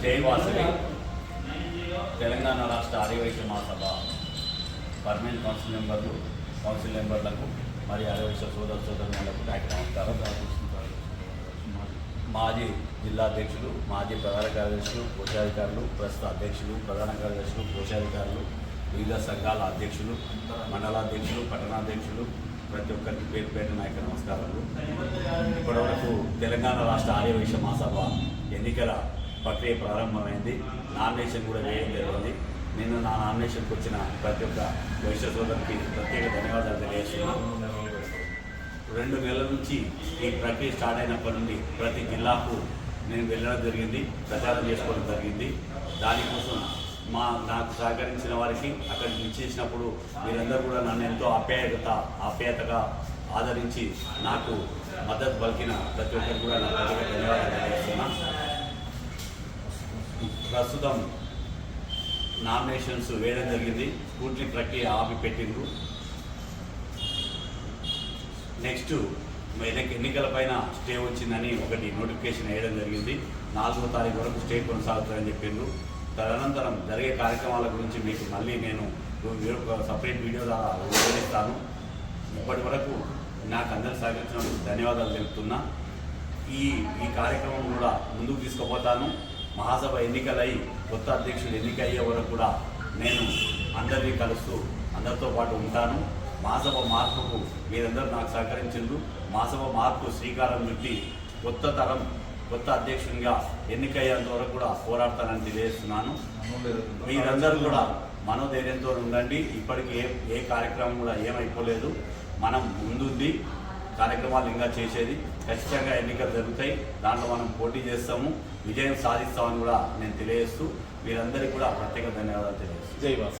జై వాసవి తెలంగాణ రాష్ట్ర Arya Vaishya Mahasabha permanent council మెంబర్లు కౌన్సిల్ మెంబర్లకు మరి ఆర్యవైశ్య సోదర సోదరులకు నాకు నమస్కారం మాజీ జిల్లా అధ్యక్షులు మాజీ ప్రధాన కార్యదర్శులు కోశాధికారులు ప్రస్తుత అధ్యక్షులు ప్రధాన కార్యదర్శులు కోశాధికారులు వివిధ సంఘాల అధ్యక్షులు మండలాధ్యక్షులు పట్టణాధ్యక్షులు ప్రతి ఒక్కరికి పేరు పేరు నాయక నమస్కారాలు. ఇప్పటివరకు తెలంగాణ రాష్ట్ర ఆర్యవైశ్య మహాసభ ఎన్నికల ప్రక్రియ ప్రారంభమైంది. నామినేషన్ కూడా వేయడం జరిగింది. నేను నా నామినేషన్కి వచ్చిన ప్రతి ఒక్క వైశ్య సోదరికి ప్రత్యేక ధన్యవాదాలు తెలియజేస్తున్నాను. రెండు నెలల నుంచి ఈ ప్రక్రియ స్టార్ట్ అయినప్పటి నుండి ప్రతి జిల్లాకు నేను వెళ్ళడం జరిగింది. ప్రచారం చేసుకోవడం జరిగింది. దానికోసం మా నాకు సహకరించిన వారికి అక్కడికి ఇచ్చేసినప్పుడు మీరందరూ కూడా నన్ను ఎంతో ఆప్యాయత ఆప్యాయతగా ఆదరించి నాకు మద్దతు పలికిన ప్రతి ఒక్కరికి కూడా నా ధన్యవాదాలు తెలియజేస్తున్నా. ప్రస్తుతం నామినేషన్స్ వేయడం జరిగింది. పూర్తి ప్రక్రియ ఆపి పెట్టిండ్రు నెక్స్ట్ ఎన్నికల పైన స్టే వచ్చిందని ఒకటి నోటిఫికేషన్ వేయడం జరిగింది. నాలుగో తారీఖు వరకు స్టే కొనసాగుతుందని చెప్పిండ్రు. తదనంతరం జరిగే కార్యక్రమాల గురించి మీకు మళ్ళీ నేను సపరేట్ వీడియో ద్వారా వివరిస్తాను. ఇప్పటి వరకు నాకు అందరు సహకరించినందుకు ధన్యవాదాలు తెలుపుతున్నా. ఈ ఈ కార్యక్రమం కూడా ముందుకు తీసుకుపోతాను. మహాసభ ఎన్నికలై కొత్త అధ్యక్షుడు ఎన్నిక అయ్యే వరకు కూడా నేను అందరినీ కలుస్తూ అందరితో పాటు ఉంటాను. మహాసభ మార్పుకు మీరందరూ నాకు సహకరించిండ్రు. మహాసభ మార్పు శ్రీకారం చుట్టి కొత్త తరం కొత్త అధ్యక్షునిగా ఎన్నికయ్యేంత వరకు కూడా పోరాడతానని తెలియజేస్తున్నాను. మీరందరూ కూడా మనోధైర్యంతో ఉండండి. ఇప్పటికి ఏ ఏ కార్యక్రమం కూడా ఏమైపోలేదు. మనం ముందుంది కార్యక్రమాలు ఇంకా చేసేది ఖచ్చితంగా ఎన్నికలు జరుగుతాయి. దాంట్లో మనం పోటీ చేస్తాము. విజయం సాధిస్తామని కూడా నేను తెలియజేస్తూ మీరందరికీ కూడా ప్రత్యేక ధన్యవాదాలు తెలియజేస్తాను జై